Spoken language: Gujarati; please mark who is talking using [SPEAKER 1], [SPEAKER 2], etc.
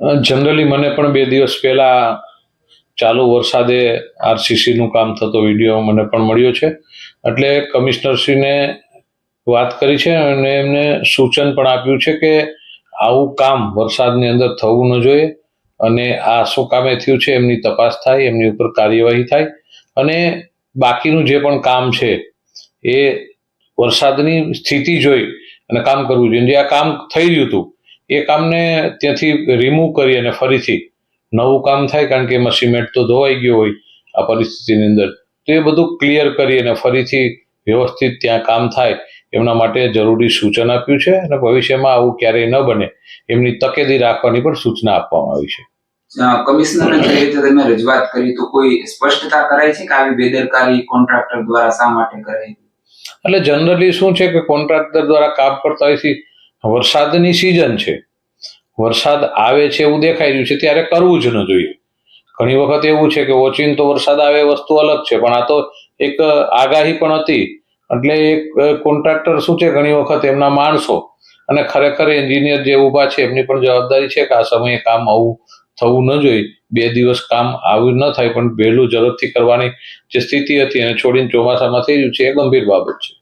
[SPEAKER 1] જનરલી મને પણ બે દિવસ પહેલા ચાલુ વરસાદે આરસીસીનું કામ થતો વીડિયો મને પણ મળ્યો છે. એટલે કમિશનરશ્રીને વાત કરી છે અને એમને સૂચન પણ આપ્યું છે કે આવું કામ વરસાદની અંદર થવું ન જોઈએ અને આ શું કામે થયું છે એમની તપાસ થાય, એમની ઉપર કાર્યવાહી થાય અને બાકીનું જે પણ કામ છે એ વરસાદની સ્થિતિ જોઈ અને કામ કરવું જોઈએ. જે આ કામ થઈ રહ્યું હતું એ કામને ત્યાંથી રિમૂવ કરી અને ફરીથી નવું કામ થાય કારણ કે એમાં સિમેન્ટ તો ધોવાઈ ગયો હોય આ પરિસ્થિતિની અંદર. તો એ બધું ક્લિયર કરી અને ફરીથી વ્યવસ્થિત ત્યાં કામ થાય એમના માટે જરૂરી સૂચન આપ્યું છે અને ભવિષ્યમાં આવું ક્યારેય ન બને એમની તકેદી રાખવાની પણ સૂચના આપવામાં આવી છે.
[SPEAKER 2] કમિશનરને જે રીતે તમે રજૂઆત કરી તો કોઈ સ્પષ્ટતા કરાય છે કે આવી બેદરકારી કોન્ટ્રાક્ટર દ્વારા શા માટે કરાય
[SPEAKER 1] એટલે જનરલી શું છે કે કોન્ટ્રાક્ટર દ્વારા કામ કરતા હોય છે વરસાદની સિઝન છે. વરસાદ આવે છે એવું દેખાઈ રહ્યું છે, ત્યારે કરવું જ ન જોઈએ. ઘણી વખત એવું છે કે ઓચિંતો વરસાદ આવે વસ્તુ અલગ છે, પણ આ તો એક આગાહી પણ હતી. એટલે એક કોન્ટ્રાક્ટર શું છે ઘણી વખત એમના માણસો અને ખરેખર એન્જિનિયર જે ઊભા છે, એમની પણ જવાબદારી છે કે આ સમયે કામ આવું થવું ન જોઈએ. બે દિવસ કામ આવ્યું ન થાય, પણ વહેલું ઝડપથી કરવાની જે સ્થિતિ હતી એને છોડીને ચોમાસામાં થઈ રહ્યું છે, એ ગંભીર બાબત છે.